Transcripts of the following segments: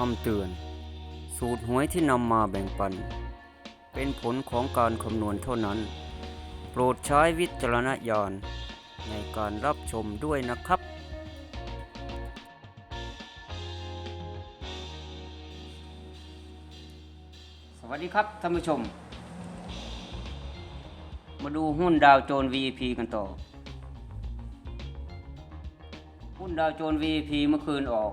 คำเตือน สูตรหวยที่นำมาแบ่งปัน เป็นผลของการคำนวณเท่านั้น โปรดใช้วิจารณญาณในการรับชมด้วยนะครับ สวัสดีครับท่านผู้ชม มาดูหุ้นดาวโจน VIP กันต่อ หุ้นดาวโจน VIP เมื่อคืนออก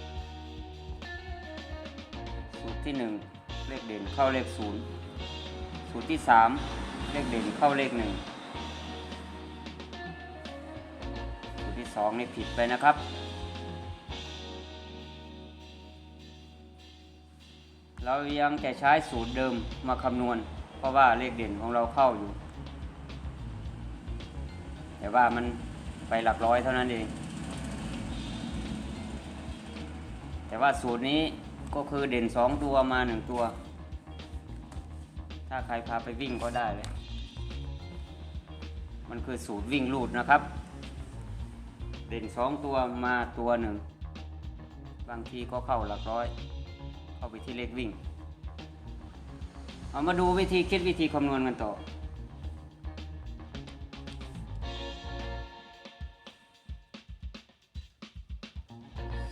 ที่หนึ่งเลขเด่นเข้าเลขศูนย์สูตรที่สามเลขเด่นเข้าเลขหนึ่งสูตรที่สองนี่ผิดไปนะครับ เรายังจะใช้สูตรเดิมมาคำนวณ เพราะว่าเลขเด่นของเราเข้าอยู่ แต่ว่ามันไปหลักร้อยเท่านั้นเอง แต่ว่าสูตรนี้ ก็คือเด่นสองตัวมาหนึ่งตัว ถ้าใครพาไปวิ่งก็ได้เลย มันคือสูตรวิ่งลูดนะครับ เด่นสองตัวมาตัวหนึ่ง บางทีก็เข้าหลักร้อย เข้าไปที่เลขวิ่ง เอามาดูวิธีคิดวิธีคำนวณกันต่อ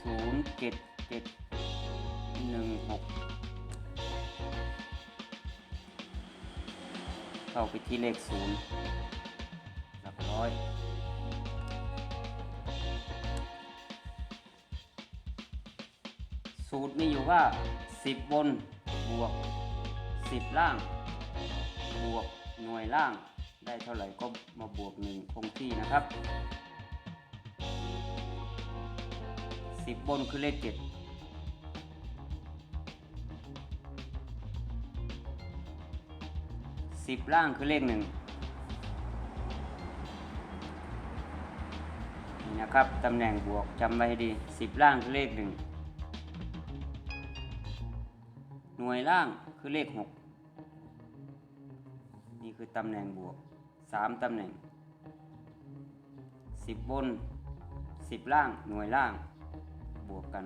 ศูนย์เจ็ดเจ็ด หนึ่งหกเข้าไปที่เลขศูนย์หลักร้อยสูตรมีอยู่ว่า 10 บน บวก 10 ล่าง บวกหน่วยล่าง ได้เท่าไหร่ก็มาบวก 1 คงที่นะครับ 10 บนคือเลข 7 10ล่างคือเลข1นี่นะครับ ตำแหน่งบวกจำไว้ให้ดี10ล่างคือเลข1หน่วยล่างคือเลข6นี่คือตำแหน่งบวก3ตำแหน่ง10บน10ล่างหน่วยล่างบวกกัน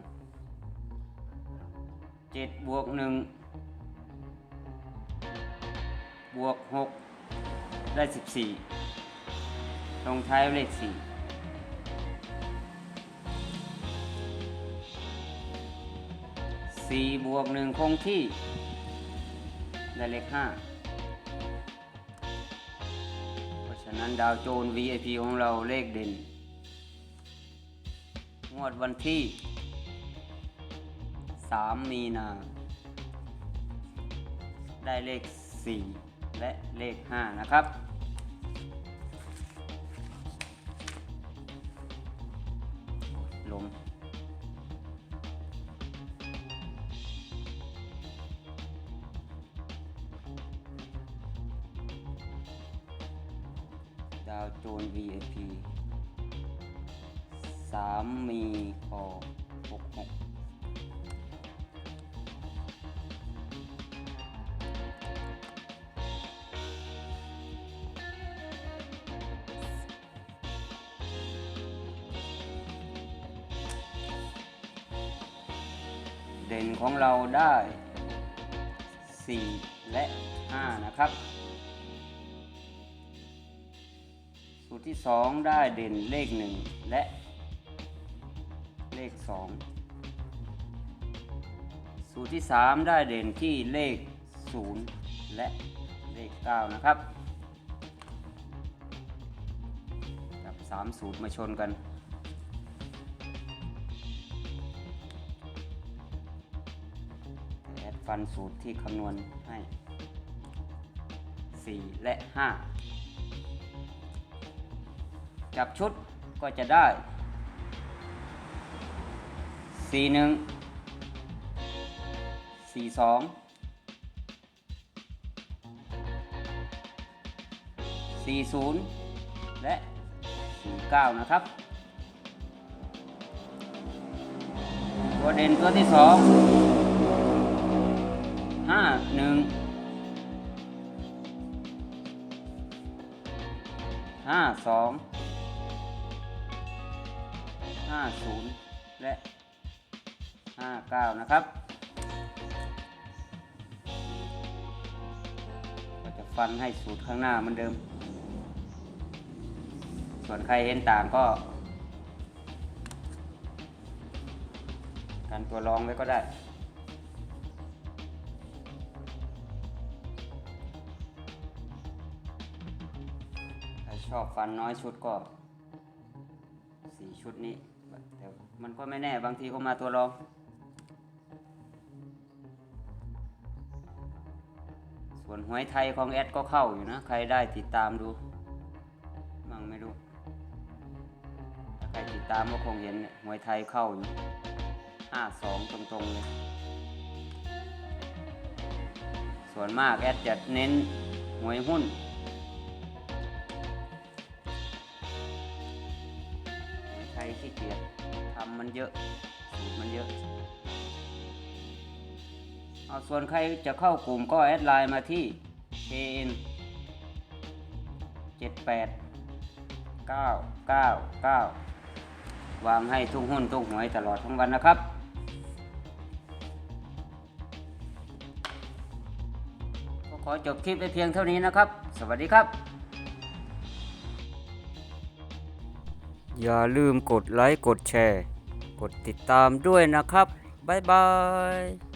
7บวก1 บวก6ได้14ลงท้ายด้วยเลข4สี่บวกหนึ่งคงที่ ได้เลขห้าเพราะฉะนั้นดาวโจน VIP ของเราเลขเด่น งวดวันที่ 3 มีนา ได้เลข 4 และเลข 5 นะครับลมดาวโจน VIP สามมีคอหก ด่นของเราได้ 4 และ 5 นะครับ สูตรที่ 2 ได้เด่นเลข 1 และเลข 2 สูตรที่ 3 ได้เด่นที่เลข 0 และเลข 9 นะครับ กับ 3 สูตรมาชนกัน ฟันสูตรที่คำนวณให้ 4 และ 5 จับชุดก็จะได้ 4 1สี่สองสี่ศูนย์และสี่เก้านะครับ ตัวเด่นตัวที่สอง ห้าหนึ่งห้าสองห้าศูนย์และห้าเก้านะครับก็จะฟันให้สูตรข้างหน้าเหมือนเดิม ส่วนใครเห็นต่างก็กันตัวรองไว้ก็ได้ อบฟันน้อยชุดก็สี่ชุดนี้ แต่มันก็ไม่แน่บางทีก็มาตัวรองส่วนหวยไทยของแอดก็เข้าอยู่นะ ใครได้ติดตามดูมั่งไม่รู้ถ้าใครติดตามก็คงเห็นเนี่ยหวยไทยเข้าอยู่ห้าสองตรงๆเลยส่วนมากแอดจะเน้นหวยหุ้น ขี้เกียจทำมันเยอะสูตรมันเยอะเอาส่วนใครจะเข้ากลุ่มก็แอดไลน์มาที่ kn 78 999 วางให้ทุกหุ้นทุกหวยตลอดทั้งวันนะครับ ขอจบคลิปไปเพียงเท่านี้นะครับ สวัสดีครับ อย่าลืมกดไลค์ กดแชร์ กดติดตามด้วยนะครับ บ๊ายบาย